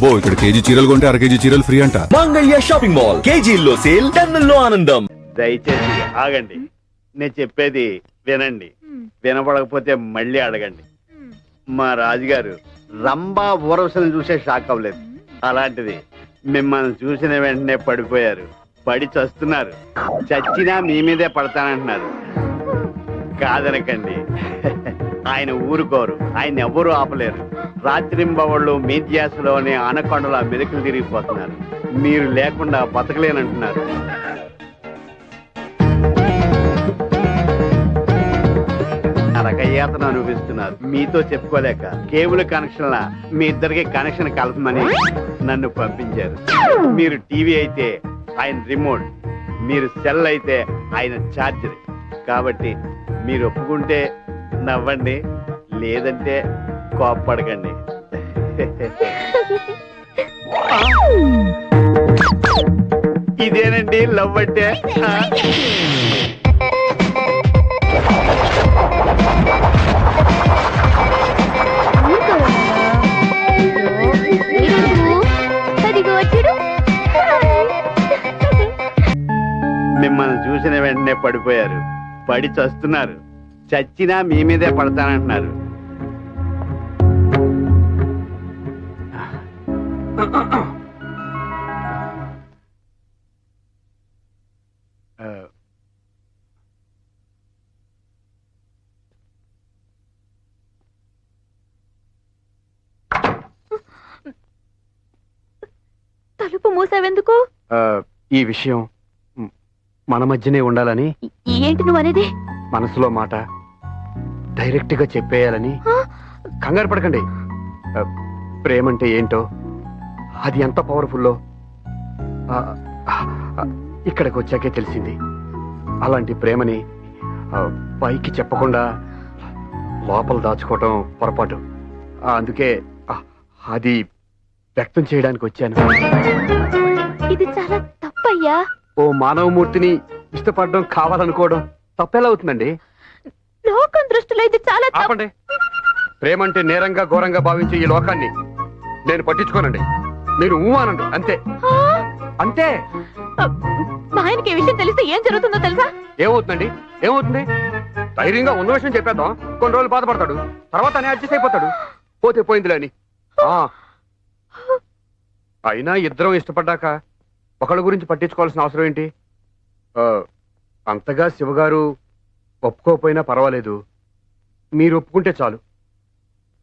అబ్బో ఇక్కడ కేజీ చీరలు కొంటే అర కేజీ చీరలు ఫ్రీ అంట. Mangalya shopping mall. కేజీల్లో సేల్ టన్నుల్లో ఆనందం. దయచేసి ఆగండి. నేను చెప్పేది వినండి. వినపడకపోతే మళ్ళీ అడగండి. మా రాజుగారు రంభా ఊరవసలను చూసే షాక్ అవ్వలేదు. అలాంటిది మిమ్మల్ని చూసిన వెంటనే పడిపోయారు. పడి చస్తున్నారు. చచ్చినా మీ మీదే పడతానంటున్నారు. కాదనకండి. ఆయన ఊరుకోరు. ఆయన ఎవ్వరూ ఆపలేరు. రాత్రింబవళ్ళు మీ ధ్యాసలోనే ఆనకొండల మెదకులు తిరిగిపోతున్నారు. మీరు లేకుండా బతకలేనంటున్నారు. నరకయాతన అనుభవిస్తున్నారు. మీతో చెప్పుకోలేక కేబుల్ కనెక్షన్ల మీ ఇద్దరికి కనెక్షన్ కలపమని నన్ను పంపించారు. మీరు టీవీ అయితే ఆయన రిమోట్ మీరు సెల్ అయితే ఆయన ఛార్జర్. కాబట్టి మీరు ఒప్పుకుంటే నవ్వండి లేదంటే కోప్పడకండి. ఇదేనండి లవ్ అంటే? మిమ్మల్ని చూసిన వెంటనే పడిపోయారు. పడి చస్తున్నారు. చచ్చినా మీ మీదే పడతానంటున్నారు. తలుపు మూసావెందుకు? ఆ, ఈ విషయం మన మధ్యనే ఉండాలని ఏంటి నువ్వు అనేది? మనసులో మాట డైరెక్ట్గా చెప్పేయాలని? కంగారు పడకండి. ప్రేమంటే ఏంటో అది ఎంత పవర్ఫుల్లో ఇక్కడికి వచ్చాకే తెలిసింది. అలాంటి ప్రేమని పైకి చెప్పకుండా లోపల దాచుకోవటం పొరపాటు. అందుకే అది వ్యక్తం చేయడానికి వచ్చాను. ఇది చాలా తప్పయ్యా. ఓ మానవమూర్తిని ఇష్టపడడం కావాలనుకోవడం తప్పెలా అవుతుందండి? లోకం దృష్టిలో ఇది చాలా ఆపండి. ప్రేమంటే నేరంగా ఘోరంగా భావించే ఈ లోకాన్ని నేను పట్టించుకోనండి. మీరు ఊ అనండి అంతే? అంతే. మా ఆయనకి ఈ విషయం తెలిస్తే ఏం జరుగుతుందో తెలుసా? ఏమవుతుందండి? ఏమవుతుంది? ధైర్యంగా ఉన్న విషయం చెప్పేద్దాం. కొన్ని రోజులు బాధపడతాడు. తర్వాత అనే అడ్జస్ట్ అయిపోతాడు. పోతే పోయిందిలే అని. ఆ. అయినా ఇద్దరం ఇష్టపడ్డాక ఒకళ్ళ గురించి పట్టించుకోవాల్సిన అవసరం ఏంటి? ఆ, అంతగా శివగారు ఒప్పుకోకపోయినా పర్వాలేదు. మీరు ఒప్పుకుంటే చాలు.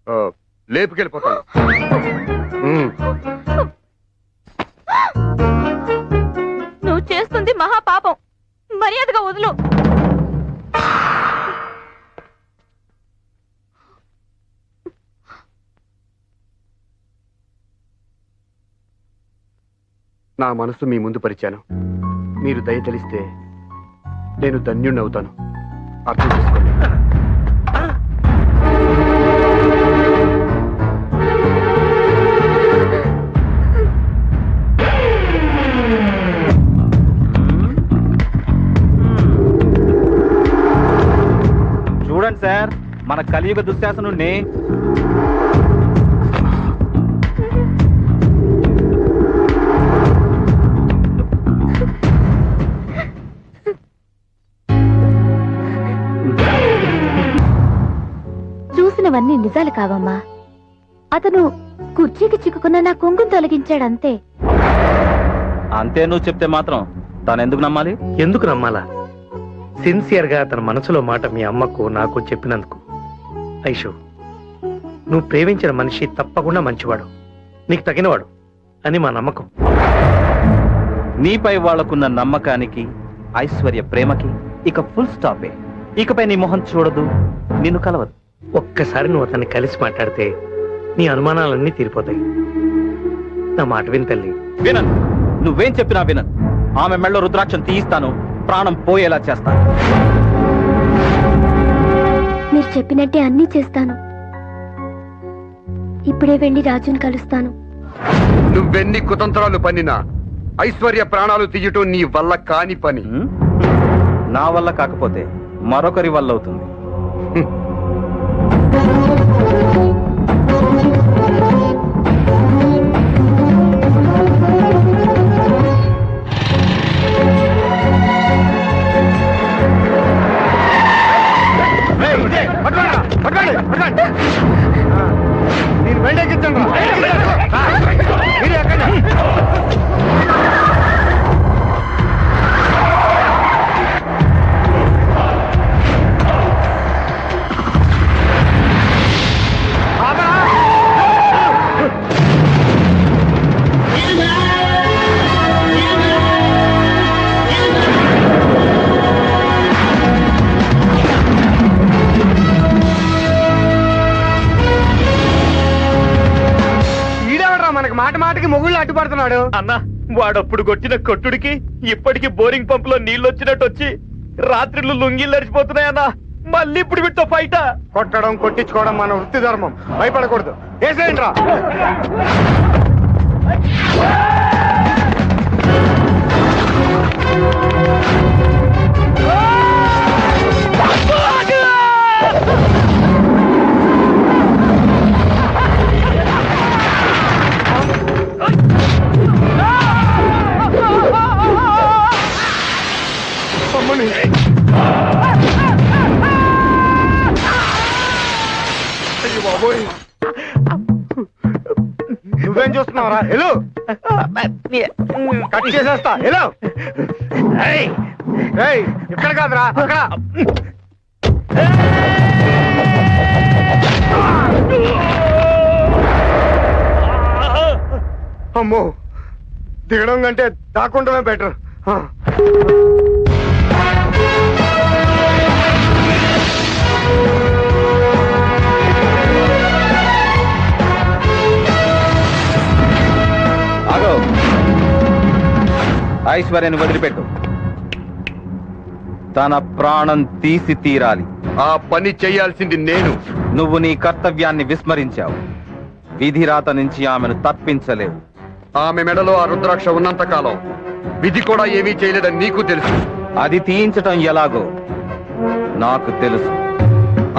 ఆ, లేపుకెళ్ళిపోతాను. ఉమ్. నువ్వు చేస్తుంది మహా పాపం మర్యాదగా వదులు. నా మనసు మీ ముందు పరిచాను. మీరు దయ తెలిస్తే నేను ధన్యుణ్ణవుతాను. అర్థం చేసుకోండి. సార్ మన కలియుగ దుశ్శాసనుణ్ణి. చూసినవన్నీ నిజాలు కావమ్మా. అతను కుర్చీకి చిక్కుకున్న నా కొంగును తొలగించాడంతే. అంతే నువ్వు చెప్తే మాత్రం తను ఎందుకు నమ్మాలి? ఎందుకు నమ్మాలా? సిన్సియర్గా తన మనసులో మాట మీ అమ్మకు నాకు చెప్పినందుకు. ఐషు నువ్వు ప్రేమించిన మనిషి తప్పకుండా మంచివాడు. నీకు తగినవాడు అని మా నమ్మకం. నీపై వాళ్ళకున్న నమ్మకానికి ఐశ్వర్య ప్రేమకి ఇక ఫుల్ స్టాపే ఇకపై నీ మొహం చూడదు నిన్ను కలవదు. ఒక్కసారి నువ్వు అతన్ని కలిసి మాట్లాడితే నీ అనుమానాలన్నీ తీరిపోతాయి. నా మాట విని తల్లి. వినను. నువ్వేం చెప్పినా వినను. ఆమె మెళ్ళో రుద్రాక్షం తీయిస్తాను. ప్రాణం పోయేలా చేస్తాను. మీరు చెప్పినట్టే అన్నీ చేస్తాను. ఇప్పుడే వెళ్ళి రాజుని కలుస్తాను. నువ్వెన్ని కుతంత్రాలు పన్నినా ఐశ్వర్య ప్రాణాలు తీయటం నీ వల్ల కాని పని? నా వల్ల కాకపోతే మరొకరి వల్ల అవుతుంది. ఎక్కండి నేను వెళ్ళి ఎక్కించండి మీరు ఎక్కండి. అడ్డుపడుతున్నాడు అన్న వాడప్పుడు కొట్టిన కొట్టుడికి ఇప్పటికి బోరింగ్ పంప్లో నీళ్ళు వచ్చినట్టు వచ్చి రాత్రిళ్ళు లుంగిలు నడిచిపోతున్నాయన్న. మళ్ళీ ఇప్పుడు వీటితో ఫైటా? కొట్టడం కొట్టించుకోవడం మన వృత్తి ధర్మం. భయపడకూడదు. వేసేయండి రా బాబోయ్. నువ్వేం చూస్తున్నావురా? హలో. కట్ చేసేస్తా. హలో. ఇక్కడ కాదురా అక్కడ. అమ్మో. దిగడం కంటే దాక్కుంటమే బెటర్ ఐశ్వర్యని వదిలిపెట్టు. తన ప్రాణం తీసి తీరాలి. ఆ పని చేయాల్సింది నేను. నువ్వు నీ కర్తవ్యాన్ని విస్మరించావు. విధిరాత నుంచి ఆమెను తప్పించలేవు. ఆమె మెడలో ఆ రుద్రాక్ష ఉన్నంత కాలం విధి కూడా ఏమీ చేయలేదని నీకు తెలుసు. అది తీయించటం ఎలాగో నాకు తెలుసు.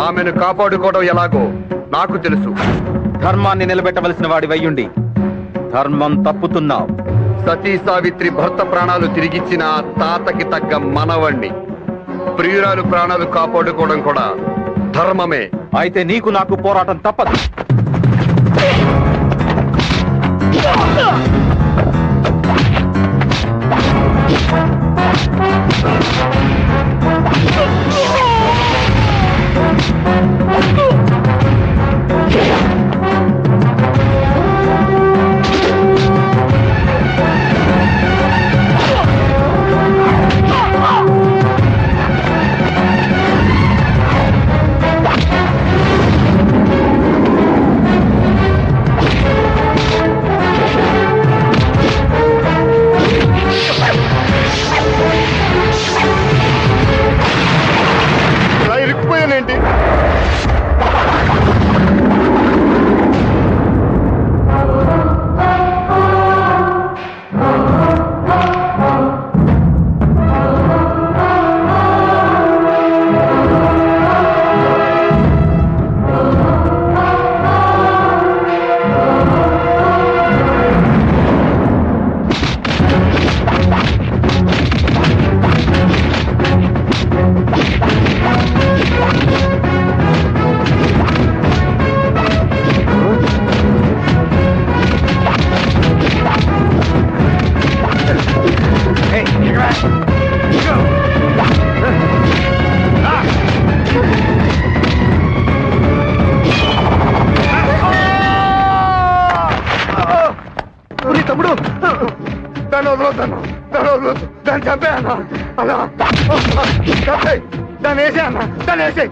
ఆమెను కాపాడుకోవడం ఎలాగో నాకు తెలుసు. ధర్మాన్ని నిలబెట్టవలసిన వాడి వయ్యుండి ధర్మం తప్పుతున్నావు. సతీ సావిత్రి భర్త ప్రాణాలు తిరిగిచ్చిన తాతకి తగ్గ మనవణ్ణి. ప్రియురాలు ప్రాణాలు కాపాడుకోవడం కూడా ధర్మమే. అయితే నీకు నాకు పోరాటం తప్పదు. ఇలా దాన్ని వదలొద్దాను దాన్ని వదలొద్దు దాన్ని చంపేయన్నా అలా దాన్ని వేసే అన్న దాన్ని వేసే